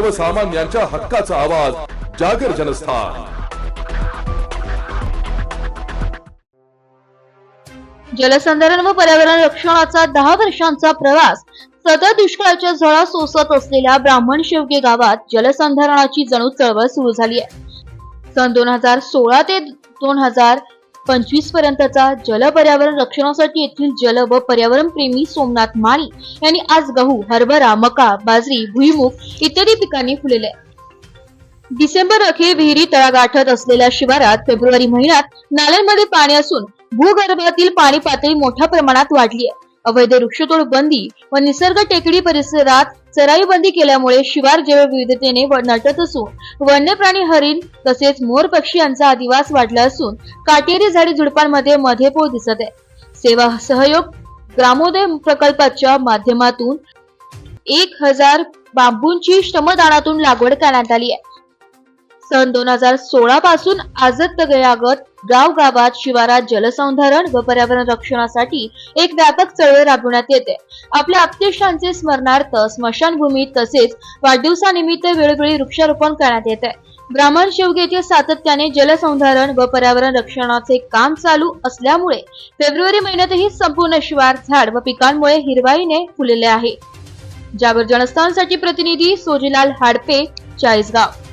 सर्वसामान्यांच्या हक्काचा आवाज जागर जनस्थान. जलसंधारण व पर्यावरण रक्षणाचा दहा वर्षांचा प्रवास सतत दुष्काळाच्या झळा सोसत असलेल्या ब्राह्मण शेवगे गावात जलसंधारणाची जणू चळवळ सुरू झाली आहे. सन दोन हजार सोळा ते दोन हजार पंचवीस पर्यंतचा जल पर्यावरण रक्षणासाठी येथील जल व पर्यावरण प्रेमी सोमनाथ माळी यांनी आज गहू हरभरा मका बाजरी भुईमुग इत्यादी पिकांनी फुलले. डिसेंबर अखेर विहिरी तळागाठत असलेल्या शिवारात फेब्रुवारी महिन्यात नाल्यांमध्ये पाणी असून भूगर्भातील पाणी पातळी मोठ्या प्रमाणात वाढली आहे अवैध वृक्षतोड बंदी व निसर्ग टेकडी परिसरात चराई बंदी केल्यामुळे शिवार जैवविविधतेने नटत असून वन्य प्राणी हरिण तसेच मोर पक्षी यांचा अधिवास वाढला असून काटेरी झाडी झुडपांमध्ये मध्येपोळ दिसत आहे. सेवा सहयोग ग्रामोदय प्रकल्पाच्या माध्यमातून एक हजार बांबूंची श्रमदानातून लागवड करण्यात आली आहे. सन दोन हजार सोळा पासून आजत गयागत गाव गावात शिवारात जलसंधारण व पर्यावरण रक्षणासाठी एक व्यापक चळवळ राबवण्यात येते. आपल्या अपतेष्टांचे स्मरणार्थ स्मशानभूमीत तसेच वाढदिवसानिमित्त वेळोवेळी वृक्षारोपण करण्यात येते. ब्राह्मण शेवगेचे सातत्याने जलसंधारण व पर्यावरण रक्षणाचे काम चालू असल्यामुळे फेब्रुवारी महिन्यातही संपूर्ण शिवार झाड व पिकांमुळे हिरवाईने फुलले आहे. जागर जनस्थानसाठी प्रतिनिधी सोजीलाल हाडपे चाळीसगाव.